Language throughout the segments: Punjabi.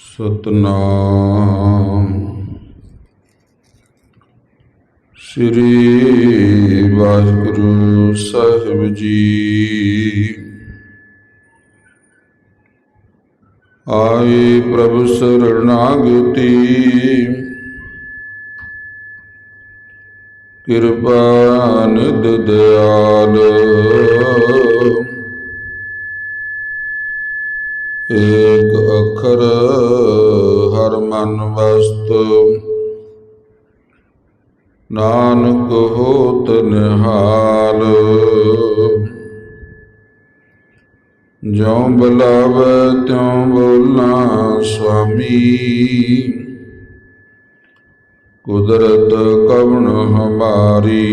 ਸਤਨਾਮ। ਸ੍ਰੀ ਵਾਹਿਗੁਰੂ ਸਾਹਿਬ ਜੀ। ਆਏ ਪ੍ਰਭ ਸਰਣਾਗਤੀ। ਕਿਰਪਾ ਨਿਧ ਦਿਆਲ। ਅੱਖਰ ਹਰ ਮਨ ਵਸਤ। ਨਾਨਕ ਹੋਤ ਨਿਹਾਲ। ਜਿਉ ਬੁਲਾਵੇ ਤਿਉ ਬੋਲਾਂ ਸੁਆਮੀ ਕੁਦਰਤ ਕਵਣ ਹਮਾਰੀ।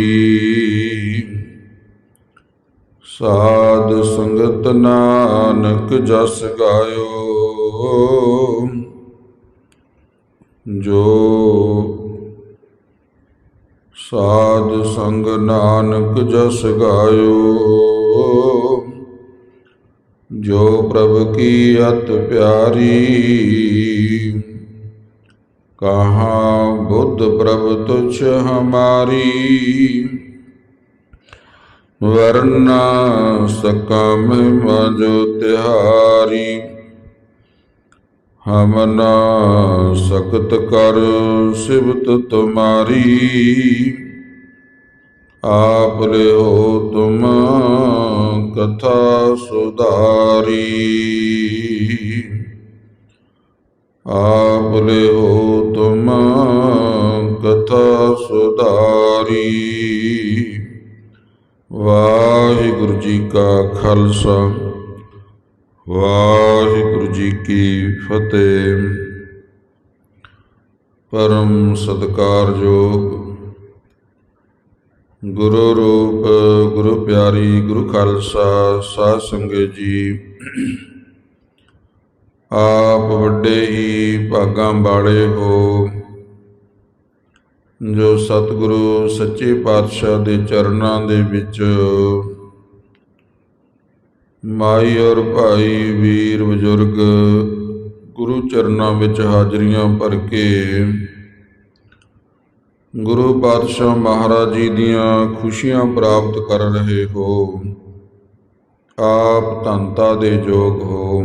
ਸਾਧ ਸੰਗਤ ਨਾਨਕ ਜਸ ਗਾਇਓ। ਜੋ ਸਾਧ ਸੰਗ ਨਾਨਕ ਜਸ ਗਾਇਓ, ਜੋ ਪ੍ਰਭ ਕੀ ਅਤ ਪਿਆਰੀ, ਕਹਾ ਬੁੱਧ ਪ੍ਰਭ ਤੁਛ ਹਮਾਰੀ। ਵਰਨਾ ਸਕਮ ਮਜੋ ਤਿਹਾਰੀ ਹਮ ਨਾ ਸਖਤ ਕਰ ਸਿਵਤ ਤੁਮਾਰੀ। ਆਪ ਲਿਓ ਤੁਮ ਕਥਾ ਸੁਧਾਰੀ। ਆਪ ਲਿਓ ਤੁਮ ਕਥਾ ਸੁਧਾਰੀ। ਵਾਹਿਗੁਰੂ ਜੀ ਕਾ ਖਾਲਸਾ। ਵਾਹਿਗੁਰੂ ਜੀ ਕੀ ਫਤਿਹ। ਪਰਮ ਸਤਕਾਰਯੋਗ ਗੁਰੂ ਰੂਪ, ਗੁਰੂ ਪਿਆਰੀ, ਗੁਰੂ ਖਾਲਸਾ, ਸਾਧ ਸੰਗਤ ਜੀ। ਆਪ ਵੱਡੇ ਹੀ ਭਾਗਾਂ ਵਾਲੇ ਹੋ, ਜੋ ਸਤਿਗੁਰੂ ਸੱਚੇ ਪਾਤਸ਼ਾਹ ਦੇ ਚਰਨਾਂ ਦੇ ਵਿੱਚ ਮਾਈ ਔਰ ਭਾਈ ਵੀਰ ਬਜ਼ੁਰਗ, ਗੁਰੂ ਚਰਨਾਂ ਵਿੱਚ ਹਾਜ਼ਰੀਆਂ ਭਰ ਕੇ ਗੁਰੂ ਪਾਤਸ਼ਾਹ ਮਹਾਰਾਜ ਜੀ ਦੀਆਂ ਖੁਸ਼ੀਆਂ ਪ੍ਰਾਪਤ ਕਰ ਰਹੇ ਹੋ। ਆਪ ਧੰਤਾ ਦੇ ਯੋਗ ਹੋ।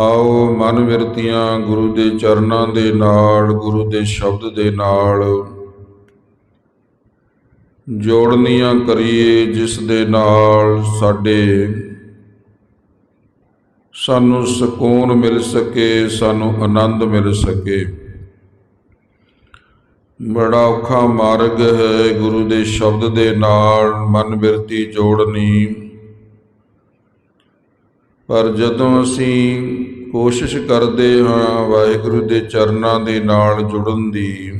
ਆਓ ਮਨ ਵਿਰਤੀਆਂ ਗੁਰੂ ਦੇ ਚਰਨਾਂ ਦੇ ਨਾਲ, ਗੁਰੂ ਦੇ ਸ਼ਬਦ ਦੇ ਨਾਲ। ਜੋੜਨੀਆਂ ਕਰੀਏ ਜਿਸ ਦੇ ਨਾਲ ਸਾਡੇ ਸਾਨੂੰ ਸਕੂਨ ਮਿਲ ਸਕੇ, ਸਾਨੂੰ ਆਨੰਦ ਮਿਲ ਸਕੇ। ਬੜਾ ਔਖਾ ਮਾਰਗ ਹੈ ਗੁਰੂ ਦੇ ਸ਼ਬਦ ਦੇ ਨਾਲ ਮਨ ਬਿਰਤੀ ਜੋੜਨੀ। ਪਰ ਜਦੋਂ ਅਸੀਂ ਕੋਸ਼ਿਸ਼ ਕਰਦੇ ਹਾਂ ਵਾਹਿਗੁਰੂ ਦੇ ਚਰਨਾਂ ਦੇ ਨਾਲ ਜੁੜਨ ਦੀ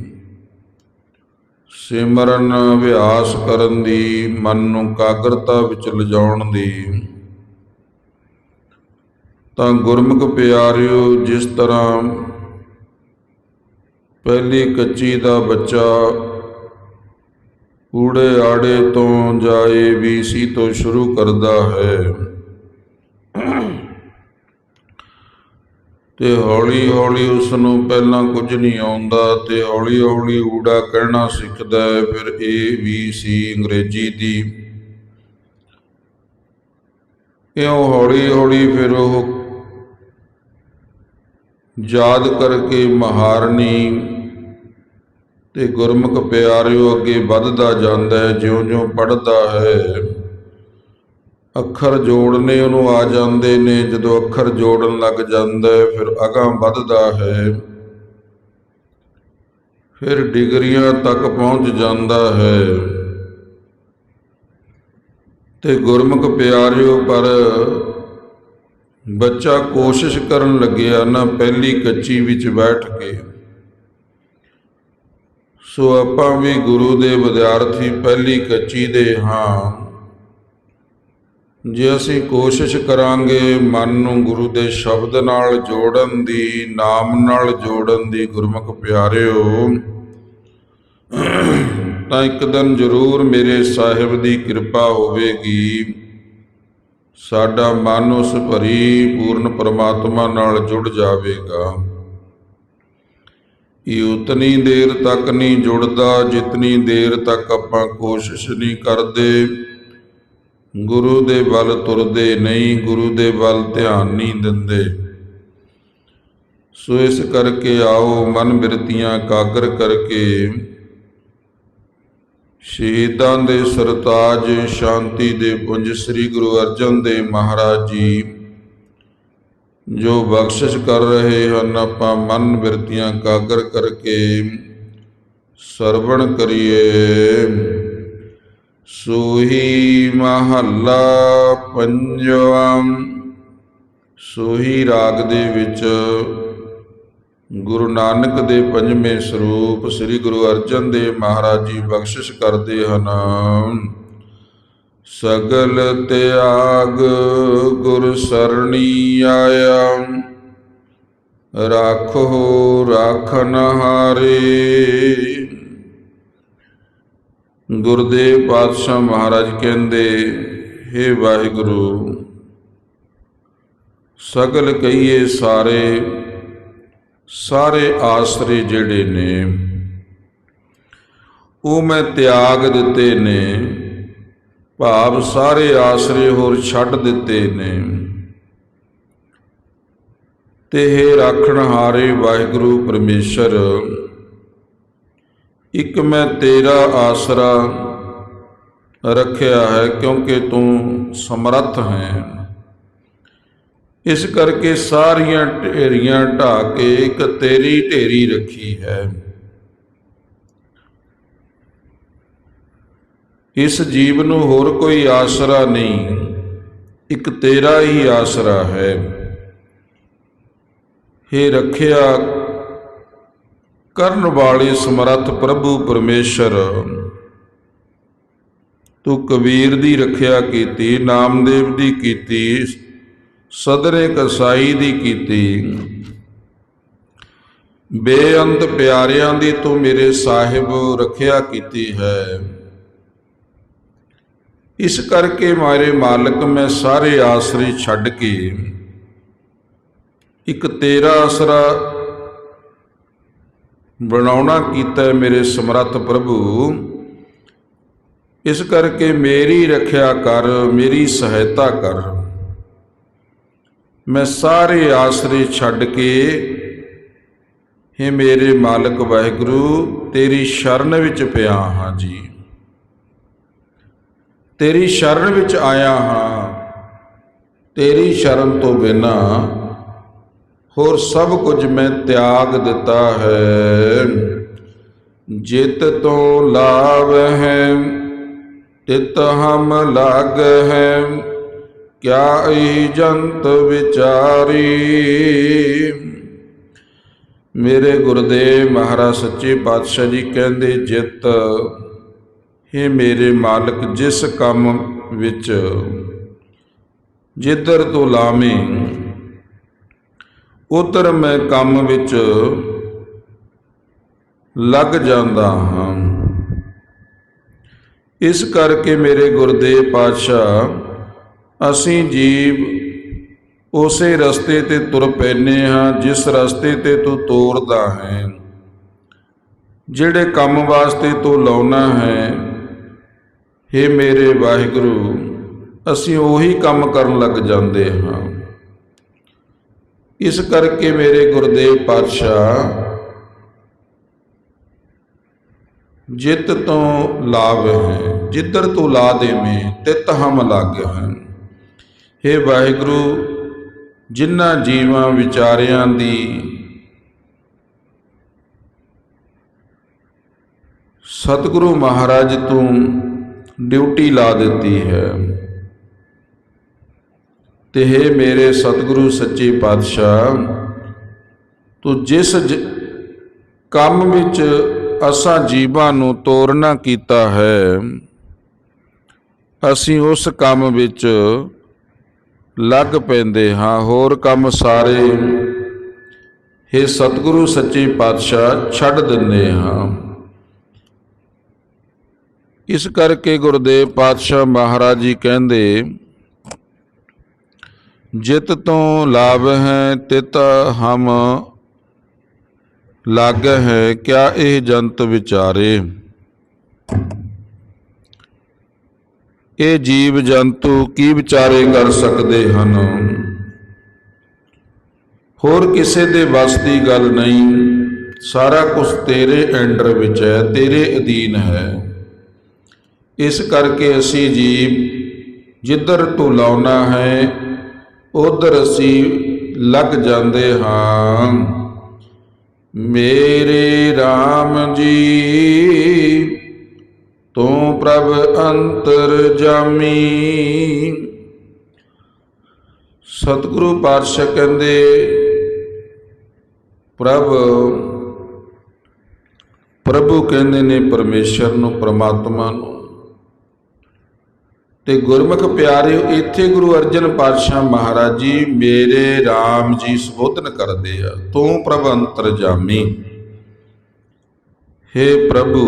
ਸਿਮਰਨ ਅਭਿਆਸ ਕਰਨ ਦੀ, ਮਨ ਨੂੰ ਕਾਗਰਤਾ ਵਿੱਚ ਲਿਜਾਉਣ ਦੀ। ਤਾਂ ਗੁਰਮੁਖ ਪਿਆਰਿਓ, ਜਿਸ ਤਰ੍ਹਾਂ ਪਹਿਲੀ ਕੱਚੀ ਦਾ ਬੱਚਾ ਕੂੜੇ ਆੜੇ ਤੋਂ ਜਾਏ ਵੀਸੀ ਤੋਂ ਸ਼ੁਰੂ ਕਰਦਾ ਹੈ। ਤੇ ਹੌਲੀ ਹੌਲੀ ਉਸ ਨੂੰ ਪਹਿਲਾਂ ਕੁਝ ਨਹੀਂ ਆਉਂਦਾ ਤੇ ਹੌਲੀ ਹੌਲੀ ਊੜਾ ਕਹਿਣਾ ਸਿੱਖਦਾ ਹੈ, ਫਿਰ ਏ ਬੀ ਸੀ ਅੰਗਰੇਜ਼ੀ ਦੀ। ਇਉਂ ਹੌਲੀ ਹੌਲੀ ਫਿਰ ਉਹ ਯਾਦ ਕਰਕੇ ਮਹਾਰਨੀ ਤੇ ਗੁਰਮੁਖ ਪਿਆਰਿਓ ਅੱਗੇ ਵੱਧਦਾ ਜਾਂਦਾ ਹੈ, ਜਿਉਂ-ਜਿਉਂ ਪੜਦਾ ਹੈ। ਅੱਖਰ ਜੋੜਨੇ ਉਹਨੂੰ ਆ ਜਾਂਦੇ ਨੇ, ਜਦੋਂ ਅੱਖਰ ਜੋੜਨ ਲੱਗ ਜਾਂਦਾ, ਫਿਰ ਅਗਾਂ ਵੱਧਦਾ ਹੈ। ਫਿਰ ਡਿਗਰੀਆਂ ਤੱਕ ਪਹੁੰਚ ਜਾਂਦਾ ਹੈ। ਤੇ ਗੁਰਮੁਖ ਪਿਆਰਿਓ, ਪਰ ਬੱਚਾ ਕੋਸ਼ਿਸ਼ ਕਰਨ ਲੱਗਿਆ, ਨਾ ਪਹਿਲੀ ਕੱਚੀ ਵਿੱਚ ਬੈਠ ਕੇ। ਸੋ ਆਪਾਂ ਵੀ ਗੁਰੂ ਦੇ ਵਿਦਿਆਰਥੀ ਪਹਿਲੀ ਕੱਚੀ ਦੇ ਹਾਂ। ਜੇ ਅਸੀਂ ਕੋਸ਼ਿਸ਼ ਕਰਾਂਗੇ ਮਨ ਨੂੰ ਗੁਰੂ ਦੇ ਸ਼ਬਦ ਨਾਲ ਜੋੜਨ ਦੀ, ਨਾਮ ਨਾਲ ਜੋੜਨ ਦੀ, ਗੁਰਮੁਖ ਪਿਆਰਿਓ, ਤਾਂ ਇੱਕ ਦਿਨ ਜ਼ਰੂਰ ਮੇਰੇ ਸਾਹਿਬ ਦੀ ਕਿਰਪਾ ਹੋਵੇਗੀ। ਸਾਡਾ ਮਨ ਉਸ ਭਰੀ ਪੂਰਨ ਪਰਮਾਤਮਾ ਨਾਲ ਜੁੜ ਜਾਵੇਗਾ। ਇਹ ਉਤਨੀ ਦੇਰ ਤੱਕ ਨਹੀਂ ਜੁੜਦਾ, ਜਿਤਨੀ ਦੇਰ ਤੱਕ ਆਪਾਂ ਕੋਸ਼ਿਸ਼ ਨਹੀਂ ਕਰਦੇ। ਗੁਰੂ ਦੇ ਵੱਲ ਤੁਰਦੇ ਨਹੀਂ, ਗੁਰੂ ਦੇ ਵੱਲ ਧਿਆਨ ਨਹੀਂ ਦਿੰਦੇ। ਸੋ ਇਸ ਕਰਕੇ ਆਓ ਮਨ ਬਿਰਤੀਆਂ ਕਾਗਰ ਕਰਕੇ। ਸ਼ਹੀਦਾਂ ਦੇ ਸਰਤਾਜ ਸ਼ਾਂਤੀ ਦੇ ਪੁੰਜ ਸ੍ਰੀ ਗੁਰੂ ਅਰਜਨ ਦੇਵ ਮਹਾਰਾਜ ਜੀ, ਜੋ ਬਖਸ਼ਿਸ਼ ਕਰ ਰਹੇ ਹਨ, ਆਪਾਂ ਮਨ ਬਿਰਤੀਆਂ ਕਾਗਰ ਕਰਕੇ ਸਰਵਣ ਕਰੀਏ। ਸੋਹੀ ਮਹੱਲਾ ਪੰਜਵਾਂ। ਸੋਹੀ ਰਾਗ ਦੇ ਵਿੱਚ ਗੁਰੂ ਨਾਨਕ ਦੇ ਪੰਜਵੇਂ ਸਰੂਪ ਸ੍ਰੀ ਗੁਰੂ ਅਰਜਨ ਦੇਵ ਮਹਾਰਾਜ ਜੀ ਬਖਸ਼ਿਸ਼ ਕਰਦੇ ਹਨ। ਸਗਲ ਤਿਆਗ ਗੁਰ ਸਰਣੀ ਆਇਆ। ਰਾਖੋ ਰਾਖਨ ਹਾਰੇ। ਗੁਰਦੇਵ ਪਾਤਸ਼ਾਹ ਮਹਾਰਾਜ ਕਹਿੰਦੇ हे ਵਾਹਿਗੁਰੂ, ਸਗਲ ਕਹੀਏ ਸਾਰੇ ਸਾਰੇ ਆਸਰੇ ਜਿਹੜੇ ਨੇ, ਉਹ ਮੈਂ ਤਿਆਗ ਦਿੱਤੇ ਨੇ, ਭਾਵ ਸਾਰੇ ਆਸਰੇ ਹੋਰ ਛੱਡ ਦਿੱਤੇ ਨੇ। ਤੇ ਹੈ ਰੱਖਣ ਹਾਰੇ ਵਾਹਿਗੁਰੂ ਪਰਮੇਸ਼ਰ ਇੱਕ ਮੈਂ ਤੇਰਾ ਆਸਰਾ ਰੱਖਿਆ ਹੈ ਕਿਉਂਕਿ ਤੂੰ ਸਮਰੱਥ ਹੈ। ਇਸ ਕਰਕੇ ਸਾਰੀਆਂ ਢੇਰੀਆਂ ਢਾ ਕੇ ਇੱਕ ਤੇਰੀ ਢੇਰੀ ਰੱਖੀ ਹੈ। ਇਸ ਜੀਵ ਨੂੰ ਹੋਰ ਕੋਈ ਆਸਰਾ ਨਹੀਂ, ਇੱਕ ਤੇਰਾ ਹੀ ਆਸਰਾ ਹੈ। हे ਰੱਖਿਆ ਕਰਨ ਵਾਲੇ ਸਮਰੱਥ ਪ੍ਰਭੂ ਪਰਮੇਸ਼ਰ। ਤੂੰ ਕਬੀਰ ਦੀ ਰੱਖਿਆ ਕੀਤੀ, ਨਾਮਦੇਵ ਦੀ ਕੀਤੀ, ਸਦਰੇ ਕਸਾਈ ਦੀ ਕੀਤੀ। ਬੇਅੰਤ ਪਿਆਰਿਆਂ ਦੀ ਤੂੰ ਮੇਰੇ ਸਾਹਿਬ ਰੱਖਿਆ ਕੀਤੀ ਹੈ। ਇਸ ਕਰਕੇ ਮਾਰੇ ਮਾਲਕ ਮੈਂ ਸਾਰੇ ਆਸਰੇ ਛੱਡ ਕੇ, ਇੱਕ ਤੇਰਾ ਆਸਰਾ ਬਣਾਉਣਾ ਕੀਤਾ ਮੇਰੇ ਸਮਰੱਥ ਪ੍ਰਭੂ। ਇਸ ਕਰਕੇ ਮੇਰੀ ਰੱਖਿਆ ਕਰ, ਮੇਰੀ ਸਹਾਇਤਾ ਕਰ। ਮੈਂ ਸਾਰੇ ਆਸਰੇ ਛੱਡ ਕੇ, ਹੇ ਮੇਰੇ ਮਾਲਕ ਵਾਹਿਗੁਰੂ, ਤੇਰੀ ਸ਼ਰਨ ਵਿੱਚ ਪਿਆ ਹਾਂ ਜੀ। ਤੇਰੀ ਸ਼ਰਨ ਵਿੱਚ ਆਇਆ ਹਾਂ। ਤੇਰੀ ਸ਼ਰਨ ਤੋਂ ਬਿਨਾ ਹੋਰ ਸਭ ਕੁਝ ਮੈਂ ਤਿਆਗ ਦਿੱਤਾ ਹੈ। ਜਿਤ ਤੋਂ ਲਾਭ ਹੈ, ਤਿਤ ਹਮ ਲਾਗ ਹੈ। ਕਿਆ ਇਹ ਜੰਤ ਵਿਚਾਰੀ? ਮੇਰੇ ਗੁਰਦੇਵ ਮਹਾਰਾਜ ਸੱਚੇ ਪਾਤਸ਼ਾਹ ਜੀ ਕਹਿੰਦੇ, ਜਿਤ हे ਮੇਰੇ ਮਾਲਕ ਜਿਸ ਕੰਮ ਵਿੱਚ। ਜਿੱਧਰ ਤੋਂ ਲਾਵੇਂ ਉਧਰ ਮੈਂ ਕੰਮ ਵਿੱਚ ਲੱਗ ਜਾਂਦਾ ਹਾਂ। ਇਸ ਕਰਕੇ ਮੇਰੇ ਗੁਰਦੇਵ ਪਾਤਸ਼ਾਹ, ਅਸੀਂ ਜੀਵ ਉਸੇ ਰਸਤੇ ਤੇ ਤੁਰ ਪੈਨੇ ਹਾਂ, ਜਿਸ ਰਸਤੇ ਤੇ ਤੂੰ ਤੋਰਦਾ ਹੈ। ਜਿਹੜੇ ਕੰਮ ਵਾਸਤੇ ਤੂੰ ਲਾਉਣਾ ਹੈ हे ਮੇਰੇ ਵਾਹਿਗੁਰੂ, ਅਸੀਂ ਉਹੀ ਕੰਮ ਕਰਨ ਲੱਗ ਜਾਂਦੇ ਹਾਂ। ਇਸ ਕਰਕੇ ਮੇਰੇ ਗੁਰਦੇਵ ਪਾਤਸ਼ਾਹ, ਜਿੱਤ ਤੋਂ ਲਾਭ ਹੈ ਜਿੱਧਰ ਤੂੰ ਲਾ ਦੇਵੇਂ ਤਿਤ ਹਮ ਲੱਗ ਹੈ हे ਵਾਹਿਗੁਰੂ, ਜਿਨ੍ਹਾਂ ਜੀਵਾਂ ਵਿਚਾਰਿਆਂ ਦੀ ਸਤਿਗੁਰੂ ਮਹਾਰਾਜ ਤੋਂ ਡਿਊਟੀ ਲਾ ਦਿੱਤੀ ਹੈ ਤੇ ਹੈ ਮੇਰੇ ਸਤਿਗੁਰੂ ਸੱਚੇ ਪਾਤਸ਼ਾਹ, ਤੂੰ ਜਿਸ ਜ- ਕੰਮ ਵਿੱਚ ਅਸਾਂ ਜੀਵਾਂ ਨੂੰ ਤੋਰਨਾ ਕੀਤਾ ਹੈ, ਅਸੀਂ ਉਸ ਕੰਮ ਵਿੱਚ ਲੱਗ ਪੈਂਦੇ ਹਾਂ। ਹੋਰ ਕੰਮ ਸਾਰੇ हे ਸਤਿਗੁਰੂ ਸੱਚੇ ਪਾਤਸ਼ਾਹ, ਛੱਡ ਦਿੰਦੇ ਹਾਂ। ਇਸ ਕਰਕੇ ਗੁਰਦੇਵ ਪਾਤਸ਼ਾਹ ਮਹਾਰਾਜ ਜੀ ਕਹਿੰਦੇ ਜਿਤ ਤੋਂ ਲਾਭ ਹੈ ਤਿਤ ਹਮ ਲੱਗ ਹੈ ਕਿਆ ਇਹ ਜੰਤ ਵਿਚਾਰੇ? ਇਹ ਜੀਵ ਜੰਤੂ ਕੀ ਵਿਚਾਰੇ ਕਰ ਸਕਦੇ ਹਨ? ਹੋਰ ਕਿਸੇ ਦੇ ਵੱਸ ਦੀ ਗੱਲ ਨਹੀਂ। ਸਾਰਾ ਕੁਝ ਤੇਰੇ ਅੰਡਰ ਵਿੱਚ ਹੈ, ਤੇਰੇ ਅਧੀਨ ਹੈ। ਇਸ ਕਰਕੇ ਅਸੀਂ ਜੀਵ ਜਿੱਧਰ ਤੂੰ ਲਾਉਣਾ ਹੈ ਉਧਰ ਅਸੀਂ ਲੱਗ ਜਾਂਦੇ ਹਾਂ। ਮੇਰੇ RAM ਜੀ, ਤੂੰ ਪ੍ਰਭ ਅੰਤਰ ਜਾਮੀ। ਸਤਿਗੁਰੂ ਪਾਤਸ਼ਾਹ ਕਹਿੰਦੇ, ਪ੍ਰਭ, ਪ੍ਰਭੂ ਕਹਿੰਦੇ ਨੇ ਪਰਮੇਸ਼ਰ ਨੂੰ, ਪ੍ਰਮਾਤਮਾ ਨੂੰ। ਤੇ ਗੁਰਮੁਖ ਪਿਆਰਿਓ, ਇੱਥੇ ਗੁਰੂ ਅਰਜਨ ਪਾਤਸ਼ਾਹ ਮਹਾਰਾਜ ਜੀ ਮੇਰੇ RAM ਜੀ ਸੁਬੋਧਨ ਕਰਦੇ ਆ, ਤੂੰ ਪ੍ਰਭ ਅੰਤਰਜਾਮੀ हे ਪ੍ਰਭੂ,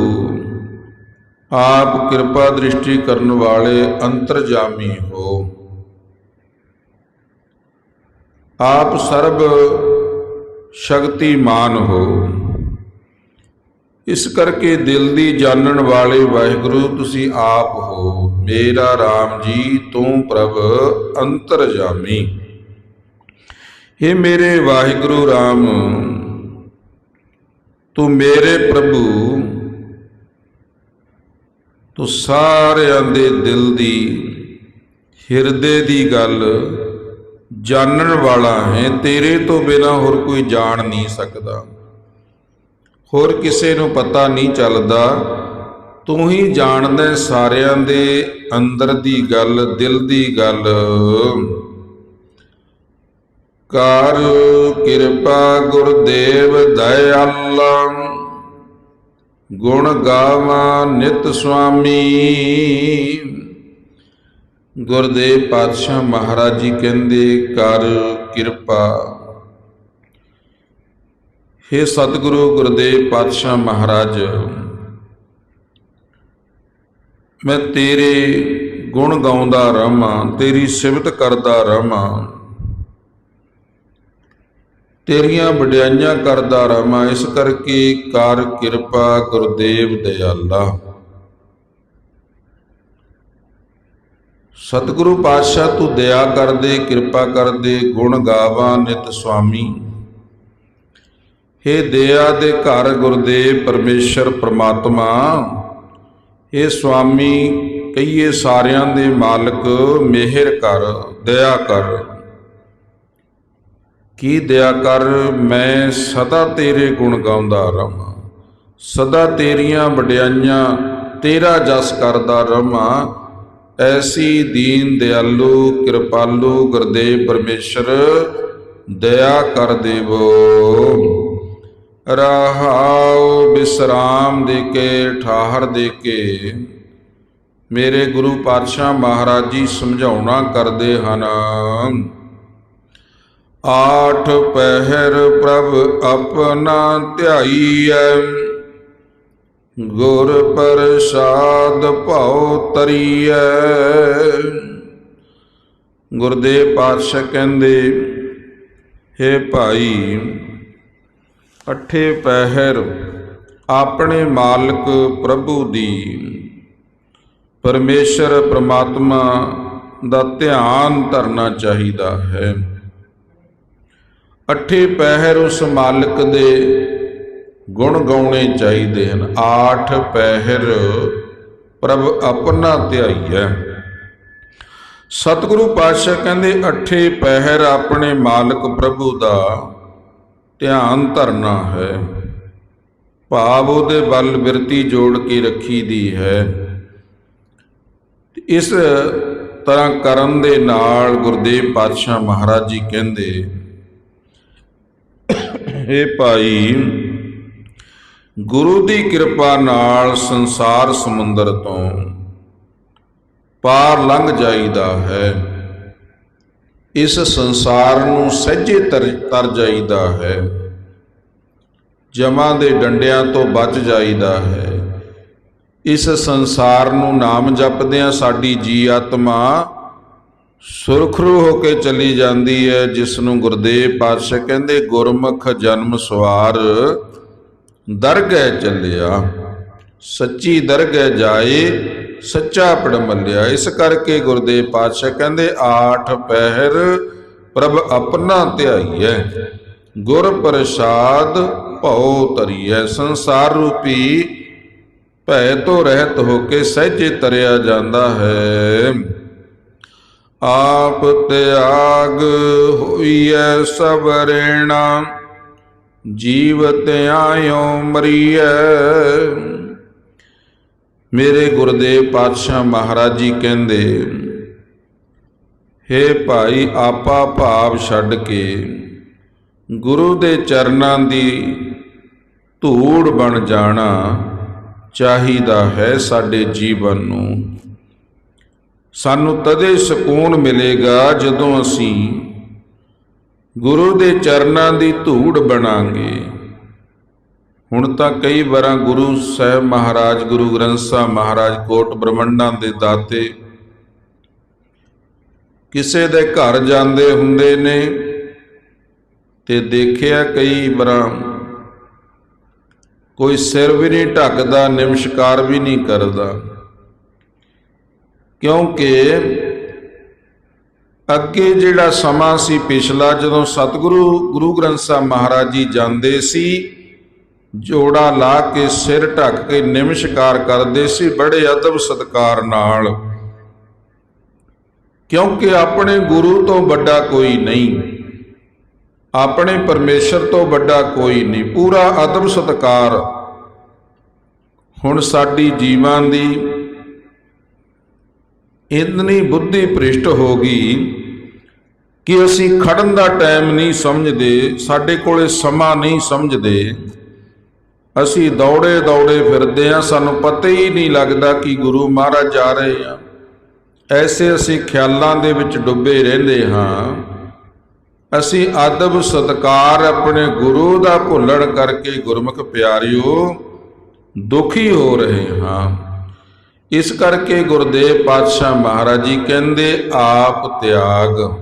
ਆਪ ਕਿਰਪਾ ਦ੍ਰਿਸ਼ਟੀ ਕਰਨ ਵਾਲੇ ਅੰਤਰਜਾਮੀ ਹੋ। ਆਪ ਸਰਬ ਸ਼ਕਤੀਮਾਨ ਹੋ। ਇਸ ਕਰਕੇ ਦਿਲ ਦੀ ਜਾਣਨ ਵਾਲੇ ਵਾਹਿਗੁਰੂ, ਤੁਸੀਂ ਆਪ ਹੋ। ਮੇਰਾ RAM ਜੀ, ਤੂੰ ਪ੍ਰਭ ਅੰਤਰਜਾਮੀ हे ਮੇਰੇ ਵਾਹਿਗੁਰੂ RAM ਤੂੰ ਮੇਰੇ ਪ੍ਰਭੂ। ਤੂੰ ਸਾਰਿਆਂ ਦੇ ਦਿਲ ਦੀ, ਹਿਰਦੇ ਦੀ ਗੱਲ ਜਾਣਨ ਵਾਲਾ ਹੈ। ਤੇਰੇ ਤੋਂ ਬਿਨਾ ਹੋਰ ਕੋਈ ਜਾਣ ਨਹੀਂ ਸਕਦਾ। ਹੋਰ ਕਿਸੇ ਨੂੰ ਪਤਾ ਨਹੀਂ ਚੱਲਦਾ ਤੂੰ ਹੀ ਜਾਣਦਾ ਸਾਰਿਆਂ ਦੇ ਅੰਦਰ ਦੀ ਗੱਲ, ਦਿਲ ਦੀ ਗੱਲ। ਕਰ ਕਿਰਪਾ ਗੁਰਦੇਵ ਦਇਆਲਾ। ਗੁਣ ਗਾਵਾਂ ਨਿਤ ਸੁਆਮੀ। ਗੁਰਦੇਵ ਪਾਤਸ਼ਾਹ ਮਹਾਰਾਜ ਜੀ ਕਹਿੰਦੇ ਕਰ ਕਿਰਪਾ। हे ਸਤਿਗੁਰੂ ਗੁਰਦੇਵ ਪਾਤਸ਼ਾਹ ਮਹਾਰਾਜ। ਮੈਂ ਤੇਰੇ ਗੁਣ ਗਾਉਂਦਾ ਰਹਾਂ, ਤੇਰੀ ਸਿਫਤ ਕਰਦਾ ਰਹਾਂ। ਤੇਰੀਆਂ ਵਡਿਆਈਆਂ ਕਰਦਾ ਰਹਾਂ, ਇਸ ਕਰਕੇ ਕਰ ਕਿਰਪਾ ਗੁਰਦੇਵ ਦਿਆਲਾ। ਸਤਿਗੁਰੂ ਪਾਤਸ਼ਾਹ, ਤੂੰ ਦਇਆ ਕਰਦੇ, ਕਿਰਪਾ ਕਰਦੇ, ਗੁਣ ਗਾਵਾਂ ਨਿਤ ਸੁਆਮੀ। ਹੇ ਦਇਆ ਦੇ ਘਰ ਗੁਰਦੇਵ, ਪਰਮੇਸ਼ਰ, ਪ੍ਰਮਾਤਮਾ। ਇਹ ਸੁਆਮੀ ਕਹੀਏ ਸਾਰਿਆਂ ਦੇ ਮਾਲਕ, ਮਿਹਰ ਕਰ, ਦਇਆ ਕਰ। ਕੀ ਦਇਆ ਕਰ, ਮੈਂ ਸਦਾ ਤੇਰੇ ਗੁਣ ਗਾਉਂਦਾ ਰਵਾਂ। ਸਦਾ ਤੇਰੀਆਂ ਵਡਿਆਈਆਂ, ਤੇਰਾ ਜਸ ਕਰਦਾ ਰਵਾਂ। ਐਸੀ ਦੀਨ ਦਿਆਲੂ, ਕਿਰਪਾਲੂ ਗੁਰਦੇਵ ਪਰਮੇਸ਼ਰ, ਦਇਆ ਕਰ ਦੇਵੋ। ਰਹਾਉ ਬਿਸਰਾਮ ਦੇ ਕੇ, ਠਾਹਰ ਦੇ ਕੇ। ਮੇਰੇ ਗੁਰੂ ਪਾਤਸ਼ਾਹ ਮਹਾਰਾਜ ਜੀ ਸਮਝਾਉਣਾ ਕਰਦੇ ਹਨ। ਆਠ ਪਹਿਰ ਪ੍ਰਭ ਆਪਣਾ ਧਿਆਈਐ। ਗੁਰ ਪ੍ਰਸਾਦ ਭਉ ਤਰੀਐ। ਗੁਰਦੇਵ ਪਾਤਸ਼ਾਹ ਕਹਿੰਦੇ हे ਭਾਈ ਅਠੇ ਪਹਿਰ ਆਪਣੇ ਮਾਲਕ ਪ੍ਰਭੂ ਦੀ ਪਰਮੇਸ਼ਰ ਪ੍ਰਮਾਤਮਾ ਦਾ ਧਿਆਨ ਧਰਨਾ ਚਾਹੀਦਾ ਹੈ। ਅਠੇ ਪਹਿਰ ਉਸ ਮਾਲਕ ਦੇ ਗੁਣ ਗਾਉਣੇ ਚਾਹੀਦੇ ਹਨ। ਆਠ ਪਹਿਰ ਪ੍ਰਭ ਆਪਣਾ ਧਿਆਈਐ। ਸਤਿਗੁਰੂ ਪਾਤਸ਼ਾਹ ਕਹਿੰਦੇ, ਅਠੇ ਪਹਿਰ ਆਪਣੇ ਮਾਲਕ ਪ੍ਰਭੂ ਦਾ ਧਿਆਨ ਧਰਨਾ ਹੈ। ਭਾਵ ਉਹਦੇ ਬਲ ਬਿਰਤੀ ਜੋੜ ਕੇ ਰੱਖੀ ਦੀ ਹੈ। ਇਸ ਤਰ੍ਹਾਂ ਕਰਨ ਦੇ ਨਾਲ ਗੁਰਦੇਵ ਪਾਤਸ਼ਾਹ ਮਹਾਰਾਜ ਜੀ ਕਹਿੰਦੇ हे ਭਾਈ, ਗੁਰੂ ਦੀ ਕਿਰਪਾ ਨਾਲ ਸੰਸਾਰ ਸਮੁੰਦਰ ਤੋਂ ਪਾਰ ਲੰਘ ਜਾਈਦਾ ਹੈ। ਇਸ ਸੰਸਾਰ ਨੂੰ ਸਹਿਜੇ ਤਰ ਤਰ ਜਾਈਦਾ ਹੈ। ਜਮਾਂ ਦੇ ਡੰਡਿਆਂ ਤੋਂ ਬਚ ਜਾਈਦਾ ਹੈ। ਇਸ ਸੰਸਾਰ ਨੂੰ ਨਾਮ ਜਪਦਿਆਂ ਸਾਡੀ ਜੀ ਆਤਮਾ ਸੁਰਖਰੂ ਹੋ ਕੇ ਚਲੀ ਜਾਂਦੀ ਹੈ ਜਿਸ ਨੂੰ ਗੁਰਦੇਵ ਪਾਤਸ਼ਾਹ ਕਹਿੰਦੇ, ਗੁਰਮੁਖ ਜਨਮ ਸਵਾਰ, ਦਰਗਹਿ ਚੱਲਿਆ। ਸੱਚੀ ਦਰਗਹਿ ਜਾਏ ਸੱਚਾ ਪੜ ਮੱਲਿਆ ਇਸ ਕਰਕੇ ਗੁਰਦੇਵ ਪਾਤਸ਼ਾਹ ਕਹਿੰਦੇ, ਆਠ ਪਹਿਰ ਪ੍ਰਭ ਆਪਣਾ ਧਿਆਈਐ, ਗੁਰ ਪ੍ਰਸਾਦ ਭਉ ਤਰੀਐ ਸੰਸਾਰ ਰੂਪੀ ਭੈ ਤੋਂ ਰਹਿਤ ਹੋ ਕੇ ਸਹਿਜੇ ਤਰਿਆ ਜਾਂਦਾ ਹੈ। ਆਪ ਤਿਆਗ ਹੋਈਐ ਸਭ ਰੇਣਾ ਜੀਵਤ ਆਇਓ ਮਰੀਐ। ਮੇਰੇ ਗੁਰਦੇਵ ਪਾਤਸ਼ਾਹ ਮਹਾਰਾਜ ਜੀ ਕਹਿੰਦੇ, ਹੇ ਭਾਈ ਆਪਾ ਭਾਵ ਛੱਡ ਕੇ ਗੁਰੂ ਦੇ ਚਰਨਾਂ ਦੀ ਧੂੜ ਬਣ ਜਾਣਾ ਚਾਹੀਦਾ ਹੈ ਸਾਡੇ ਜੀਵਨ ਨੂੰ। ਸਾਨੂੰ ਤਦੇ ਸਕੂਨ ਮਿਲੇਗਾ ਜਦੋਂ ਅਸੀਂ ਗੁਰੂ ਦੇ ਚਰਨਾਂ ਦੀ ਧੂੜ ਬਣਾਂਗੇ। ਹੁਣ ਤਾਂ ਕਈ ਵਾਰਾਂ ਗੁਰੂ ਸਾਹਿਬ ਮਹਾਰਾਜ, ਗੁਰੂ ਗ੍ਰੰਥ ਸਾਹਿਬ ਮਹਾਰਾਜ ਕੋਟ ਬ੍ਰਹਮੰਡਾਂ ਦੇ ਦਾਤੇ ਕਿਸੇ ਦੇ ਘਰ ਜਾਂਦੇ ਹੁੰਦੇ ਨੇ ਤੇ ਦੇਖਿਆ ਕਈ ਵਾਰਾਂ ਕੋਈ ਸਿਰ ਵੀ ਨਹੀਂ ਢੱਕਦਾ, ਨਿਮਸ਼ਕਾਰ ਵੀ ਨਹੀਂ ਕਰਦਾ। ਕਿਉਂਕਿ ਅੱਗੇ ਜਿਹੜਾ ਸਮਾਂ ਸੀ, ਪਿਛਲਾ ਜਦੋਂ ਸਤਿਗੁਰੂ, ਗੁਰੂ ਗ੍ਰੰਥ ਸਾਹਿਬ ਮਹਾਰਾਜ ਜੀ ਜਾਂਦੇ ਸੀ ਜੋੜਾ ਲਾ ਕੇ ਸਿਰ ਢੱਕ ਕੇ ਨਿਮਸ਼ਕਾਰ ਕਰਦੇ ਸੀ ਬੜੇ ਅਦਬ ਸਤਕਾਰ ਨਾਲ। ਕਿਉਂਕਿ ਆਪਣੇ ਗੁਰੂ ਤੋਂ ਵੱਡਾ ਕੋਈ ਨਹੀਂ, ਆਪਣੇ ਪਰਮੇਸ਼ਰ ਤੋਂ ਵੱਡਾ ਕੋਈ ਨਹੀਂ। ਪੂਰਾ ਅਦਬ ਸਤਕਾਰ ਹੁਣ ਸਾਡੀ ਜੀਵਾਂ ਦੀ ਇੰਨੀ ਬੁੱਧੀ ਭ੍ਰਿਸ਼ਟ ਹੋ ਗਈ ਕਿ ਅਸੀਂ ਖੜਨ ਦਾ ਟਾਈਮ ਨਹੀਂ ਸਮਝਦੇ, ਸਾਡੇ ਕੋਲੇ ਸਮਾਂ ਨਹੀਂ ਸਮਝਦੇ। ਅਸੀਂ ਦੌੜੇ ਦੌੜੇ ਫਿਰਦੇ ਆ ਸਾਨੂੰ ਪਤਾ ਹੀ ਨਹੀਂ ਲੱਗਦਾ ਕਿ ਗੁਰੂ ਮਹਾਰਾਜ ਜਾ ਰਹੇ ਆ ਐਸੇ ਅਸੀਂ ਖਿਆਲਾਂ ਦੇ ਵਿੱਚ ਡੁੱਬੇ ਰਹਿੰਦੇ ਹਾਂ। ਅਸੀਂ ਅਦਬ ਸਤਕਾਰ ਆਪਣੇ ਗੁਰੂ ਦਾ ਭੁੱਲਣ ਕਰਕੇ ਗੁਰਮੁਖ ਪਿਆਰਿਓ, ਦੁਖੀ ਹੋ ਰਹੇ ਹਾਂ। ਇਸ ਕਰਕੇ ਗੁਰਦੇਵ ਪਾਤਸ਼ਾਹ ਮਹਾਰਾਜ ਜੀ ਕਹਿੰਦੇ, ਆਪ ਤਿਆਗ।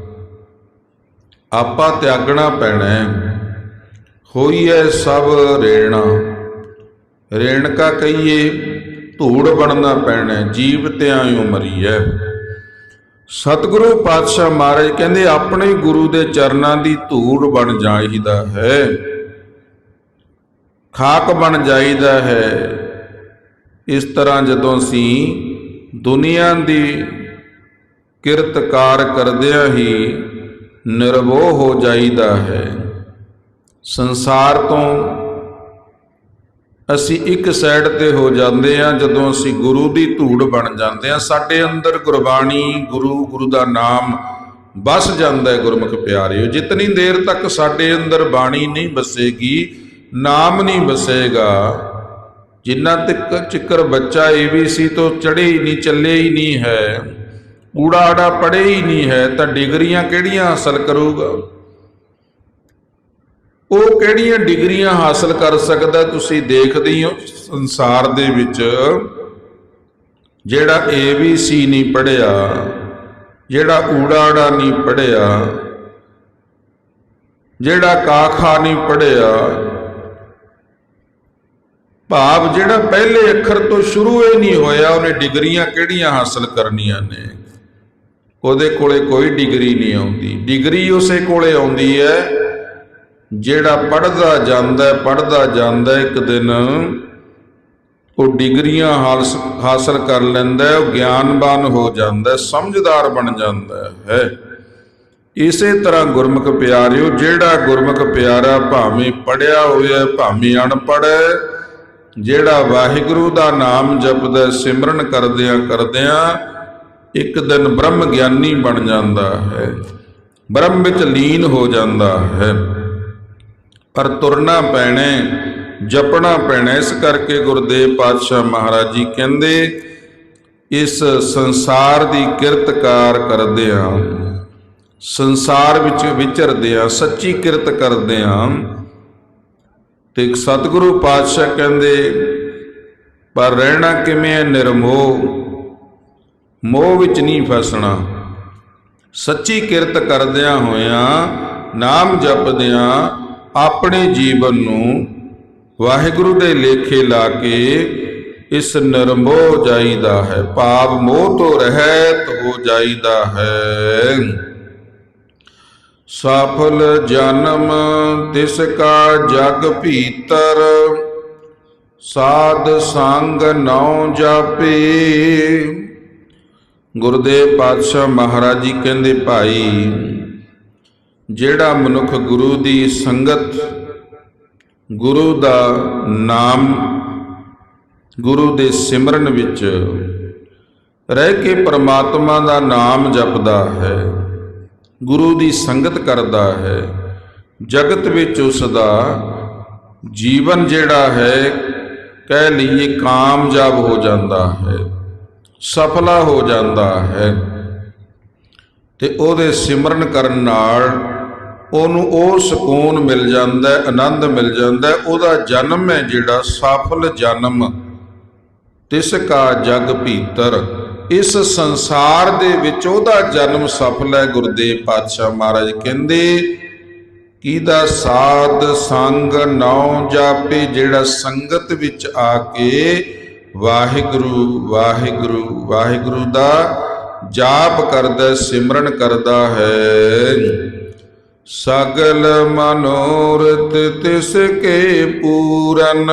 ਆਪਾ ਤਿਆਗਣਾ ਪੈਣਾ ਹੋਈ ਹੈ ਸਭ ਰੇਣਾ। ਰੇਣਕਾ ਕਹੀਏ ਧੂੜ ਬਣਨਾ ਪੈਣਾ ਹੈ, ਜੀਵ ਤਿਆਇਓ ਮਰੀਐ। ਸਤਿਗੁਰੂ ਪਾਤਸ਼ਾਹ ਮਹਾਰਾਜ ਕਹਿੰਦੇ ਆਪਣੇ ਗੁਰੂ ਦੇ ਚਰਨਾਂ ਦੀ ਧੂੜ ਬਣ ਜਾਈਦਾ ਹੈ। ਖਾਕ ਬਣ ਜਾਈਦਾ ਹੈ। ਇਸ ਤਰ੍ਹਾਂ ਜਦੋਂ ਅਸੀਂ ਦੁਨੀਆ ਦੀ ਕਿਰਤਕਾਰ ਕਰਦਿਆਂ ਹੀ ਨਿਰਵੋਹ ਹੋ ਜਾਈਦਾ ਹੈ ਸੰਸਾਰ ਤੋਂ ਅਸੀਂ ਇੱਕ ਸਾਈਡ ਤੇ ਹੋ ਜਾਂਦੇ ਆ ਜਦੋਂ ਅਸੀਂ ਗੁਰੂ ਦੀ ਧੂੜ ਬਣ ਜਾਂਦੇ ਆ ਸਾਡੇ ਅੰਦਰ ਗੁਰਬਾਣੀ, ਗੁਰੂ ਗੁਰੂ ਦਾ ਨਾਮ ਬਸ ਜਾਂਦਾ ਹੈ ਗੁਰਮੁਖ ਪਿਆਰਿਓ। ਜਿਤਨੀ ਦੇਰ ਤੱਕ ਸਾਡੇ ਅੰਦਰ ਬਾਣੀ ਨਹੀਂ ਬਸੇਗੀ ਨਾਮ ਨਹੀਂ ਬਸੇਗਾ ਜਿੰਨਾ ਤੱਕ ਚਿੱਕਰ ਬੱਚਾ ਏਬੀਸੀ ਤੋਂ ਚੜੇ ਹੀ ਨਹੀਂ, ਚੱਲੇ ਹੀ ਨਹੀਂ ਹੈ। ਊੜਾ ਆੜਾ ਪੜੇ ਹੀ ਨਹੀਂ ਹੈ ਤਾਂ ਡਿਗਰੀਆਂ ਕਿਹੜੀਆਂ ਹਾਸਲ ਕਰੂਗਾ? ਉਹ ਕਿਹੜੀਆਂ ਡਿਗਰੀਆਂ ਹਾਸਲ ਕਰ ਸਕਦਾ ਤੁਸੀਂ ਦੇਖਦੇ ਹੋ ਸੰਸਾਰ ਦੇ ਵਿੱਚ? ਜਿਹੜਾ ਏ ਬੀ ਸੀ ਨਹੀਂ ਪੜਿਆ ਜਿਹੜਾ ਊੜਾ ਨਹੀਂ ਪੜਿਆ ਜਿਹੜਾ ਕਾਖਾ ਨਹੀਂ ਪੜਿਆ ਭਾਵ ਜਿਹੜਾ ਪਹਿਲੇ ਅੱਖਰ ਤੋਂ ਸ਼ੁਰੂ ਹੀ ਨਹੀਂ ਹੋਇਆ, ਉਹਨੇ ਡਿਗਰੀਆਂ ਕਿਹੜੀਆਂ ਹਾਸਲ ਕਰਨੀਆਂ ਨੇ? ਉਹਦੇ ਕੋਲੇ ਕੋਈ ਡਿਗਰੀ ਨਹੀਂ ਆਉਂਦੀ। ਡਿਗਰੀ ਉਸੇ ਕੋਲੇ ਆਉਂਦੀ ਹੈ ਜਿਹੜਾ ਪੜਦਾ ਜਾਂਦਾ ਹੈ ਪੜਦਾ ਜਾਂਦਾ ਇੱਕ ਦਿਨ, ਉਹ ਡਿਗਰੀਆਂ ਹਾਲਸ- ਹਾਸਲ ਕਰ ਲੈਂਦਾ ਹੈ, ਉਹ ਗਿਆਨਵਾਨ ਹੋ ਜਾਂਦਾ ਸਮਝਦਾਰ ਬਣ ਜਾਂਦਾ ਹੈ। ਇਸੇ ਤਰ੍ਹਾਂ ਗੁਰਮੁਖ ਪਿਆਰਿਓ, ਜਿਹੜਾ ਗੁਰਮੁਖ ਪਿਆਰਾ ਭਾਵੇਂ ਪੜਿਆ ਹੋਇਆ ਭਾਵੇਂ ਅਨਪੜ੍ਹ ਹੈ, ਜਿਹੜਾ ਵਾਹਿਗੁਰੂ ਦਾ ਨਾਮ ਜਪਦਾ, ਸਿਮਰਨ ਕਰਦਿਆਂ ਕਰਦਿਆਂ ਇੱਕ ਦਿਨ ਬ੍ਰਹਮ ਗਿਆਨੀ ਬਣ ਜਾਂਦਾ ਹੈ, ਬ੍ਰਹਮ ਵਿੱਚ ਲੀਨ ਹੋ ਜਾਂਦਾ ਹੈ। ਪਰ ਤੁਰਨਾ ਪੈਣਾ, ਜਪਣਾ ਪੈਣਾ। ਇਸ ਕਰਕੇ ਗੁਰਦੇਵ ਪਾਤਸ਼ਾਹ ਮਹਾਰਾਜ ਜੀ ਕਹਿੰਦੇ, ਇਸ ਸੰਸਾਰ ਦੀ ਕਿਰਤਕਾਰ ਕਰਦੇ ਕਰਦਿਆਂ ਸੰਸਾਰ ਵਿੱਚ ਵਿਚਰਦੇ ਵਿਚਰਦਿਆਂ ਸੱਚੀ ਕਿਰਤ ਕਰਦਿਆਂ ਤੇ ਇੱਕ ਸਤਿਗੁਰੂ ਪਾਤਸ਼ਾਹ ਕਹਿੰਦੇ, ਪਰ ਰਹਿਣਾ ਕਿਵੇਂ ਹੈ ਨਿਰਮੋਹ? ਮੋਹ ਵਿੱਚ ਨਹੀਂ ਫਸਣਾ। ਸੱਚੀ ਕਿਰਤ ਕਰਦਿਆਂ ਹੋਇਆਂ, ਨਾਮ ਜਪਦਿਆਂ ਆਪਣੇ ਜੀਵਨ ਨੂੰ ਵਾਹਿਗੁਰੂ ਦੇ ਲੇਖੇ ਲਾ ਕੇ ਇਸ ਨਿਰਮੋਹ ਜਾਈਦਾ ਹੈ, ਭਾਵ ਮੋਹ ਤੋਂ ਰਹਿਤ ਹੋ ਜਾਈਦਾ ਹੈ। ਸਫਲ ਜਨਮ ਤਿਸ ਕਾ ਜਗ ਭੀਤਰ, ਸਾਧ ਸੰਗ ਨਉ ਜਾਪੇ। ਗੁਰਦੇਵ ਪਾਤਸ਼ਾਹ ਮਹਾਰਾਜ ਜੀ ਕਹਿੰਦੇ, ਭਾਈ ਜਿਹੜਾ ਮਨੁੱਖ ਗੁਰੂ ਦੀ ਸੰਗਤ, ਗੁਰੂ ਦਾ ਨਾਮ, ਗੁਰੂ ਦੇ ਸਿਮਰਨ ਵਿੱਚ ਰਹਿ ਕੇ ਪਰਮਾਤਮਾ ਦਾ ਨਾਮ ਜਪਦਾ ਹੈ, ਗੁਰੂ ਦੀ ਸੰਗਤ ਕਰਦਾ ਹੈ, ਜਗਤ ਵਿੱਚ ਉਸ ਦਾ ਜੀਵਨ ਜਿਹੜਾ ਹੈ, ਕਹਿ ਲਈਏ ਕਾਮਯਾਬ ਹੋ ਜਾਂਦਾ ਹੈ, ਸਫਲਾ ਹੋ ਜਾਂਦਾ ਹੈ ਤੇ ਉਹਦੇ ਸਿਮਰਨ ਕਰਨ ਨਾਲ ਉਹਨੂੰ ਉਹ ਸਕੂਨ ਮਿਲ ਜਾਂਦਾ ਹੈ, ਆਨੰਦ ਮਿਲ ਜਾਂਦਾ ਹੈ, ਉਹਦਾ ਜਨਮ ਹੈ ਜਿਹੜਾ, ਸਫਲ ਜਨਮ। ਤਿਸ ਕਾ ਜਗ ਭੀਤਰ। ਇਸ ਸੰਸਾਰ ਦੇ ਵਿੱਚ ਉਹਦਾ ਜਨਮ ਸਫਲ ਹੈ, ਗੁਰਦੇਵ ਪਾਤਸ਼ਾਹ ਮਹਾਰਾਜ ਕਹਿੰਦੇ, ਕਿਦਾ ਸਾਧ ਸੰਗ ਨੌ ਜਾਪੇ, ਜਿਹੜਾ ਸੰਗਤ ਵਿੱਚ ਆ ਕੇ ਵਾਹਿਗੁਰੂ ਵਾਹਿਗੁਰੂ ਵਾਹਿਗੁਰੂ ਦਾ ਜਾਪ ਕਰਦਾ ਸਿਮਰਨ ਕਰਦਾ ਹੈ। ਸਗਲ ਮਨੋਰਥ ਤਿਸ ਕੇ ਪੂਰਨ,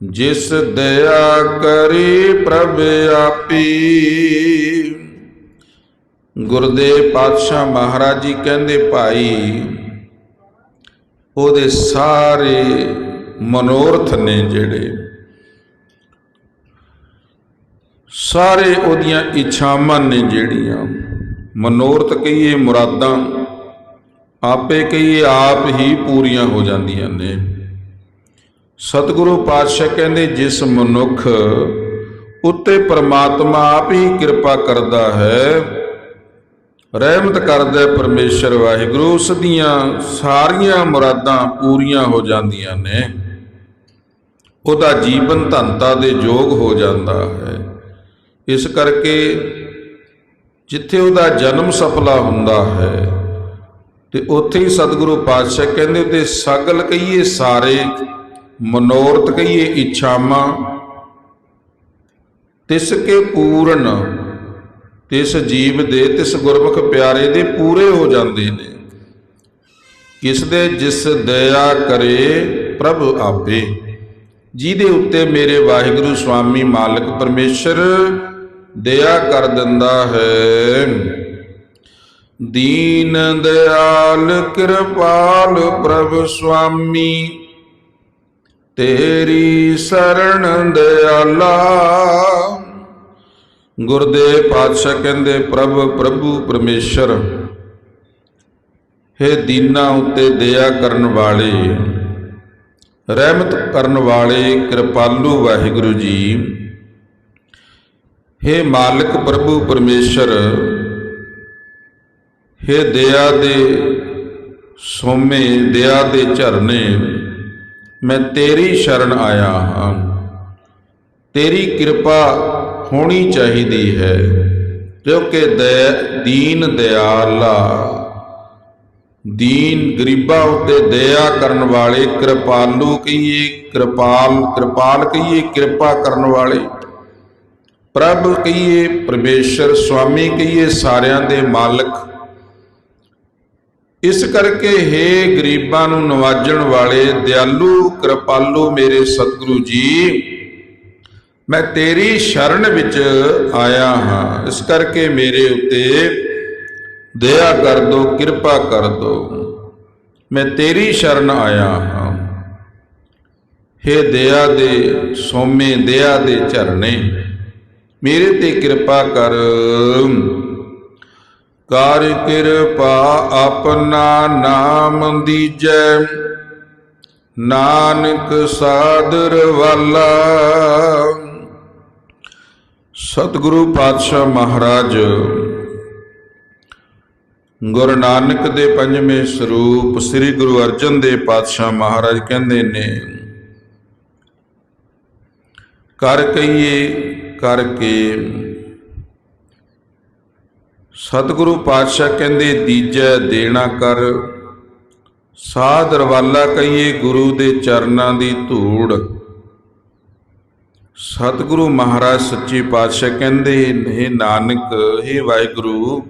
ਜਿਸ ਦਇਆ ਕਰੀ ਪ੍ਰਭ ਆਪੀ। ਗੁਰਦੇਵ ਪਾਤਸ਼ਾਹ ਮਹਾਰਾਜ ਜੀ ਕਹਿੰਦੇ, ਭਾਈ, ਉਹਦੇ ਸਾਰੇ ਮਨੋਰਥ ਨੇ ਜਿਹੜੇ, ਸਾਰੇ ਉਹਦੀਆਂ ਇੱਛਾਵਾਂ ਨੇ ਜਿਹੜੀਆਂ ਮਨੋਰਥ ਕਹੀਏ ਮੁਰਾਦਾਂ, ਆਪੇ ਕਹੀਏ ਆਪ ਹੀ ਪੂਰੀਆਂ ਹੋ ਜਾਂਦੀਆਂ ਨੇ। ਸਤਿਗੁਰੂ ਪਾਤਸ਼ਾਹ ਕਹਿੰਦੇ, ਜਿਸ ਮਨੁੱਖ ਉੱਤੇ ਪ੍ਰਮਾਤਮਾ ਆਪ ਹੀ ਕਿਰਪਾ ਕਰਦਾ ਹੈ, ਰਹਿਮਤ ਕਰਦਾ ਹੈ ਪਰਮੇਸ਼ਰ ਵਾਹਿਗੁਰੂ, ਉਸ ਦੀਆਂ ਸਾਰੀਆਂ ਮੁਰਾਦਾਂ ਪੂਰੀਆਂ ਹੋ ਜਾਂਦੀਆਂ ਨੇ। ਉਹਦਾ ਜੀਵਨ ਧੰਤਾ ਦੇ ਯੋਗ ਹੋ ਜਾਂਦਾ ਹੈ। ਇਸ ਕਰਕੇ ਜਿੱਥੇ ਉਹਦਾ ਜਨਮ ਸਫਲਾ ਹੁੰਦਾ ਹੈ, ਤੇ ਉੱਥੇ ਹੀ ਸਤਿਗੁਰੂ ਪਾਤਸ਼ਾਹ ਕਹਿੰਦੇ ਤੇ ਸਗਲ ਕਹੀਏ ਸਾਰੇ, ਮਨੋਰਥ ਕਹੀਏ ਇੱਛਾਵਾਂ, ਤਿਸ ਕੇ ਪੂਰਨ, ਤਿਸ ਜੀਵ ਦੇ, ਤਿਸ ਗੁਰਮੁਖ ਪਿਆਰੇ ਦੇ ਪੂਰੇ ਹੋ ਜਾਂਦੇ ਨੇ। ਕਿਸ ਦੇ ਜਿਸ ਦਇਆ ਕਰੇ ਪ੍ਰਭ ਆਪੇ। ਜਿਹਦੇ ਉੱਤੇ ਮੇਰੇ ਵਾਹਿਗੁਰੂ ਸਵਾਮੀ ਮਾਲਕ ਪਰਮੇਸ਼ਰ ਦਇਆ ਕਰ ਦਿੰਦਾ ਹੈ ਦੀਨ ਦਿਆਲ ਕਿਰਪਾਲ ਪ੍ਰਭ ਸੁਆਮੀ, ਤੇਰੀ ਸਰਣ ਦਿਆਲਾ। ਗੁਰਦੇਵ ਪਾਤਸ਼ਾਹ ਕਹਿੰਦੇ, ਪ੍ਰਭ, ਪ੍ਰਭੂ ਪਰਮੇਸ਼ਰ ਹੈ ਦੀਨਾ ਉੱਤੇ ਦਇਆ ਕਰਨ ਵਾਲੇ, ਰਹਿਮਤ ਕਰਨ ਵਾਲੇ ਕਿਰਪਾਲੂ ਵਾਹਿਗੁਰੂ ਜੀ ਹੈ ਮਾਲਕ ਪ੍ਰਭੂ ਪਰਮੇਸ਼ਰ, ਹੈ ਦਇਆ ਦੇ ਸੋਮੇ, ਦਇਆ ਦੇ ਝਰਨੇ, ਮੈਂ ਤੇਰੀ ਸ਼ਰਨ ਆਇਆ ਹਾਂ। ਤੇਰੀ ਕਿਰਪਾ ਹੋਣੀ ਚਾਹੀਦੀ ਹੈ, ਕਿਉਂਕਿ ਦਇਆ ਦੀਨ ਦਿਆਲਾ, ਦੀਨ ਗਰੀਬਾਂ ਉੱਤੇ ਦਇਆ ਕਰਨ ਵਾਲੇ ਕਿਰਪਾਲੂ ਕਹੀਏ, ਕਿਰਪਾਲ ਕਿਰਪਾਲ ਕਹੀਏ, ਕਿਰਪਾ ਕਰਨ ਵਾਲੇ। ਪ੍ਰਭ ਕਹੀਏ, ਪਰਮੇਸ਼ਰ, ਸੁਆਮੀ ਕਹੀਏ, ਸਾਰਿਆਂ ਦੇ ਮਾਲਕ। ਇਸ ਕਰਕੇ हे ਗਰੀਬਾਂ ਨੂੰ ਨਵਾਜਣ ਵਾਲੇ, ਦਿਆਲੂ, ਕਿਰਪਾਲੂ ਮੇਰੇ ਸਤਿਗੁਰੂ ਜੀ, ਮੈਂ ਤੇਰੀ ਸ਼ਰਨ ਵਿੱਚ ਆਇਆ ਹਾਂ। ਇਸ ਕਰਕੇ ਮੇਰੇ ਉੱਤੇ ਦਇਆ ਕਰ ਦੋ, ਕਿਰਪਾ ਕਰ ਦੋ। ਮੈਂ ਤੇਰੀ ਸ਼ਰਨ ਆਇਆ ਹਾਂ। हे ਦਇਆ ਦੇ, ਸੋਮੇ ਦਇਆ ਦੇ ਝਰਨੇ ਮੇਰੇ ਤੇ ਕਿਰਪਾ ਕਰ। ਕਰ ਕਿਰਪਾ ਆਪਣਾ ਨਾਮ ਦੀਜੈ। ਨਾਨਕ ਸਾਦਰ ਵਾਲਾ। ਸਤਿਗੁਰੂ ਪਾਤਸ਼ਾਹ ਮਹਾਰਾਜ, ਗੁਰੂ ਨਾਨਕ ਦੇ ਪੰਜਵੇਂ ਸਰੂਪ ਸ੍ਰੀ ਗੁਰੂ ਅਰਜਨ ਦੇਵ ਪਾਤਸ਼ਾਹ ਮਹਾਰਾਜ ਕਹਿੰਦੇ ਨੇ, ਕਰ ਕਹੀਏ ਕਰਕੇ ਸਤਿਗੁਰੂ ਪਾਤਸ਼ਾਹ ਕਹਿੰਦੇ, ਦੀਜੈ ਦੇਣਾ ਕਰ, ਸਾਧ ਰਵਾਲਾ ਕਹੀਏ ਗੁਰੂ ਦੇ ਚਰਨਾਂ ਦੀ ਧੂੜ। ਸਤਿਗੁਰੂ ਮਹਾਰਾਜ ਸੱਚੇ ਪਾਤਸ਼ਾਹ ਕਹਿੰਦੇ ਨੇ ਨਾਨਕ हे ਵਾਹਿਗੁਰੂ,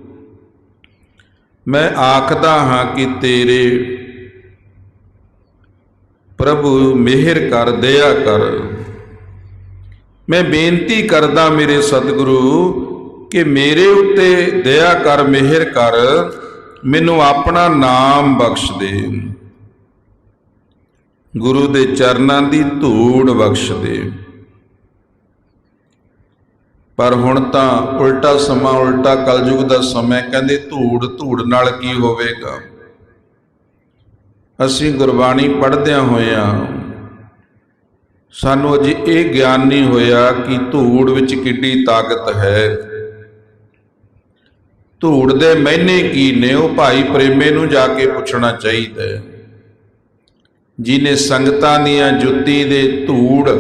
ਮੈਂ ਆਖਦਾ ਹਾਂ ਕਿ ਤੇਰੇ ਪ੍ਰਭੂ ਮਿਹਰ ਕਰ, ਦਇਆ ਕਰ। ਮੈਂ ਬੇਨਤੀ ਕਰਦਾ ਮੇਰੇ ਸਤਿਗੁਰੂ ਕਿ ਮੇਰੇ ਉੱਤੇ ਦਇਆ ਕਰ, ਮਿਹਰ ਕਰ, ਮੈਨੂੰ ਆਪਣਾ ਨਾਮ ਬਖਸ਼ ਦੇ। ਗੁਰੂ ਦੇ ਚਰਨਾਂ ਦੀ ਧੂੜ ਬਖਸ਼ ਦੇ। ਪਰ ਹੁਣ ਤਾਂ ਉਲਟਾ ਸਮਾਂ, ਉਲਟਾ ਕਲਯੁਗ ਦਾ ਸਮਾਂ ਕਹਿੰਦੇ ਧੂੜ ਧੂੜ ਨਾਲ ਕੀ ਹੋਵੇਗਾ? ਅਸੀਂ ਗੁਰਬਾਣੀ ਪੜ੍ਹਦਿਆਂ ਹੋਇਆਂ ਸਾਨੂੰ ਅਜੇ ਇਹ ਗਿਆਨ ਨਹੀਂ ਹੋਇਆ ਕਿ ਧੂੜ ਵਿੱਚ ਕਿੱਡੀ ਤਾਕਤ ਹੈ। ਧੂੜ ਦੇ ਮਹਿਨੇ ਕੀ ਨੇ, ਉਹ ਭਾਈ ਪ੍ਰੇਮੇ ਨੂੰ ਜਾ ਕੇ ਪੁੱਛਣਾ ਚਾਹੀਦਾ ਹੈ। ਜਿਨੇ ਸੰਗਤਾਂ ਦੀਆਂ ਜੁੱਤੀ ਦੇ ਧੂੜ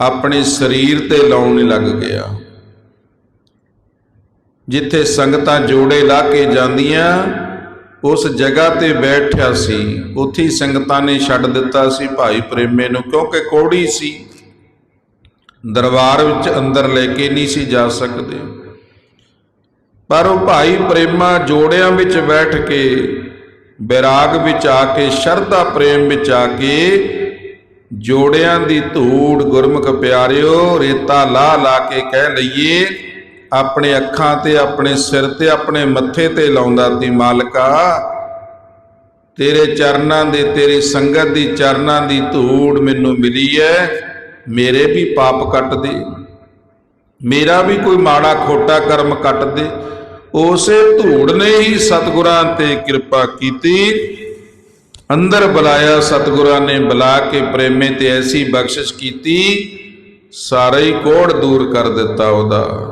ਆਪਣੇ ਸਰੀਰ ਤੇ ਲਾਉਣ ਲੱਗ ਗਿਆ। ਜਿੱਥੇ ਸੰਗਤਾਂ ਜੋੜੇ ਲਾ ਕੇ ਜਾਂਦੀਆਂ ਉਸ ਜਗ੍ਹਾ ਤੇ ਬੈਠਿਆ ਸੀ। ਉੱਥੇ ਸੰਗਤਾਂ ਨੇ ਛੱਡ ਦਿੱਤਾ ਸੀ ਭਾਈ ਪ੍ਰੇਮੇ ਨੂੰ, ਕਿਉਂਕਿ ਕੋੜੀ ਸੀ। ਦਰਬਾਰ ਵਿੱਚ ਅੰਦਰ ਲੈ ਕੇ ਨਹੀਂ ਸੀ ਜਾ ਸਕਦੇ। ਪਰ ਉਹ ਭਾਈ ਪ੍ਰੇਮਾ ਜੋੜਿਆਂ ਵਿੱਚ ਬੈਠ ਕੇ ਵਿਰਾਗ ਵਿੱਚ ਆ ਕੇ, ਸ਼ਰਧਾ ਪ੍ਰੇਮ ਵਿੱਚ ਆ ਕੇ ਜੋੜਿਆਂ ਦੀ ਧੂੜ ਗੁਰਮੁਖ ਪਿਆਰਿਓ, ਰੇਤਾ ਲਾ ਲਾ ਕੇ ਕਹਿ ਲਈਏ ਆਪਣੇ ਅੱਖਾਂ ਤੇ, ਆਪਣੇ ਸਿਰ ਤੇ, ਆਪਣੇ ਮੱਥੇ ਤੇ ਲਾਉਂਦਾ ਤੀ ਮਾਲਕਾ। ਤੇਰੇ ਚਰਨਾਂ ਦੇ, ਤੇਰੀ ਸੰਗਤ ਦੀ ਚਰਨਾਂ ਦੀ ਧੂੜ ਮੈਨੂੰ ਮਿਲੀ ਹੈ ਮੇਰੇ ਵੀ ਪਾਪ ਕੱਟ ਦੇ ਮੇਰਾ ਵੀ ਕੋਈ ਮਾੜਾ ਖੋਟਾ ਕਰਮ ਕੱਟ ਦੇ ਉਸੇ ਧੂੜ ਨੇ ਹੀ ਸਤਿਗੁਰਾਂ ਤੇ ਕਿਰਪਾ ਕੀਤੀ। ਅੰਦਰ ਬੁਲਾਇਆ ਸਤਿਗੁਰਾਂ ਨੇ ਬੁਲਾ ਕੇ ਪ੍ਰੇਮੇ ਤੇ ਐਸੀ ਬਖਸ਼ਿਸ਼ ਕੀਤੀ। ਸਾਰਾ ਹੀ ਕੋੜ ਦੂਰ ਕਰ ਦਿੱਤਾ ਉਹਦਾ।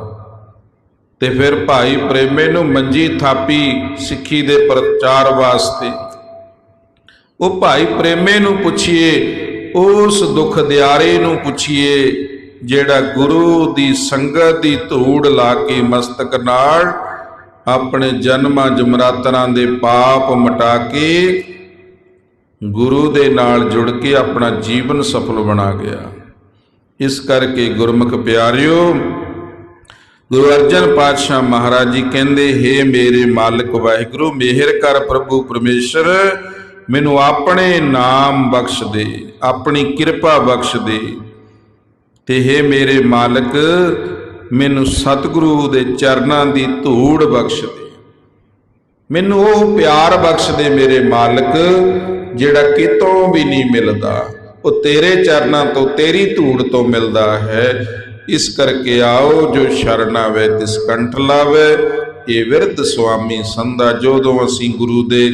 ਤੇ ਫਿਰ ਭਾਈ ਪ੍ਰੇਮੇ ਨੂੰ ਮੰਜੀ ਥਾਪੀ ਸਿੱਖੀ ਦੇ ਪ੍ਰਚਾਰ ਵਾਸਤੇ। ਉਹ ਭਾਈ ਪ੍ਰੇਮੇ ਨੂੰ ਪੁੱਛੀਏ, ਉਸ ਦੁੱਖ ਦਿਆਰੇ ਨੂੰ ਪੁੱਛੀਏ, ਜਿਹੜਾ ਗੁਰੂ ਦੀ ਸੰਗਤ ਦੀ ਧੂੜ ਲਾ ਕੇ ਮਸਤਕ ਨਾਲ ਆਪਣੇ ਜਨਮਾਂ ਜਮਰਾਤਰਾਂ ਦੇ ਪਾਪ ਮਟਾ ਕੇ ਗੁਰੂ ਦੇ ਨਾਲ ਜੁੜ ਕੇ ਆਪਣਾ ਜੀਵਨ ਸਫਲ ਬਣਾ ਗਿਆ। ਇਸ ਕਰਕੇ ਗੁਰਮੁਖ ਪਿਆਰਿਓ ਗੁਰੂ ਅਰਜਨ ਪਾਤਸ਼ਾਹ ਮਹਾਰਾਜ ਜੀ ਕਹਿੰਦੇ हे ਮੇਰੇ ਮਾਲਕ ਵਾਹਿਗੁਰੂ, ਮਿਹਰ ਕਰ ਪ੍ਰਭੂ ਪਰਮੇਸ਼ਰ, ਮੈਨੂੰ ਆਪਣੇ ਨਾਮ ਬਖਸ਼ ਦੇ, ਆਪਣੀ ਕਿਰਪਾ ਬਖਸ਼ ਦੇ। ਤੇ हे ਮੇਰੇ ਮਾਲਕ, ਮੈਨੂੰ ਸਤਿਗੁਰੂ ਦੇ ਚਰਨਾਂ ਦੀ ਧੂੜ ਬਖਸ਼ ਦੇ। ਮੈਨੂੰ ਉਹ ਪਿਆਰ ਬਖਸ਼ ਦੇ ਮੇਰੇ ਮਾਲਕ, ਜਿਹੜਾ ਕਿਤੋਂ ਵੀ ਨਹੀਂ ਮਿਲਦਾ। ਉਹ ਤੇਰੇ ਚਰਨਾਂ ਤੋਂ, ਤੇਰੀ ਧੂੜ ਤੋਂ ਮਿਲਦਾ ਹੈ। ਇਸ ਕਰਕੇ ਆਓ ਜੋ ਸ਼ਰਨਾਵੇ ਤਿਸ ਕੰਠ ਲਾਵੇ। ਇਹ ਵਿਰਧ ਸੁਆਮੀ ਸੰਧਾ ਜਦੋਂ ਅਸੀਂ ਗੁਰੂ ਦੇ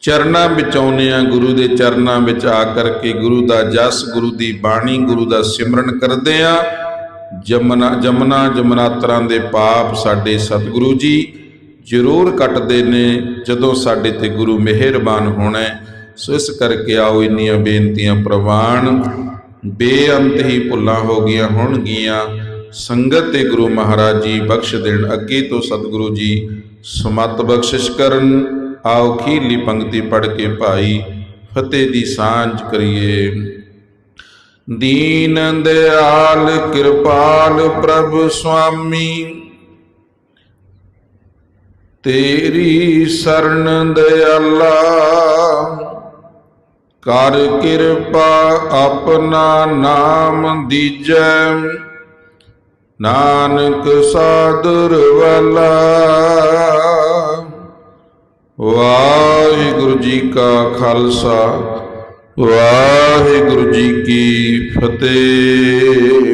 ਚਰਨਾਂ ਵਿੱਚ ਆਉਂਦੇ ਆ ਗੁਰੂ ਦੇ ਚਰਨਾਂ ਵਿੱਚ ਆ ਕਰਕੇ ਗੁਰੂ ਦਾ ਜਸ, ਗੁਰੂ ਦੀ ਬਾਣੀ, ਗੁਰੂ ਦਾ ਸਿਮਰਨ ਕਰਦੇ ਆ ਜਮਨਾ ਜਮਨਾ, ਜਮਨਾਤਰਾਂ ਦੇ ਪਾਪ ਸਾਡੇ ਸਤਿਗੁਰੂ ਜੀ ਜ਼ਰੂਰ ਕੱਟਦੇ ਨੇ ਜਦੋਂ ਸਾਡੇ ਤੇ ਗੁਰੂ ਮਿਹਰਬਾਨ ਹੋਣਾ ਸੋ ਇਸ ਕਰਕੇ ਆਓ ਇੰਨੀਆਂ ਬੇਨਤੀਆਂ ਪ੍ਰਵਾਨ ਬੇਅੰਤ ਹੀ ਭੁੱਲਾਂ ਹੋ ਗਈਆਂ ਹੋਣਗੀਆਂ। ਸੰਗਤ ਤੇ ਗੁਰੂ ਮਹਾਰਾਜ ਜੀ ਬਖਸ਼ ਦੇਣ ਅੱਗੇ ਤੋਂ ਸਤਿਗੁਰੂ ਜੀ ਸਮਤ ਬਖਸ਼ਿਸ਼ ਕਰਨ। ਆਓ ਖੀਲੀ ਪੰਕਤੀ ਪੜ ਕੇ ਭਾਈ ਫਤਿਹ ਦੀ ਸਾਂਝ ਕਰੀਏ। ਦੀਨ ਦਿਆਲ ਕਿਰਪਾਲ ਪ੍ਰਭ ਸੁਆਮੀ। ਤੇਰੀ ਸਰਨ ਦਇਆਲਾ ਕਰ ਕਿਰਪਾ ਆਪਣਾ ਨਾਮ ਦੀਜੈ। ਨਾਨਕ ਸਾਦਰ ਵਾਲਾ। ਵਾਹਿਗੁਰੂ ਜੀ ਕਾ ਖਾਲਸਾ, ਵਾਹਿਗੁਰੂ ਜੀ ਕੀ ਫਤਿਹ।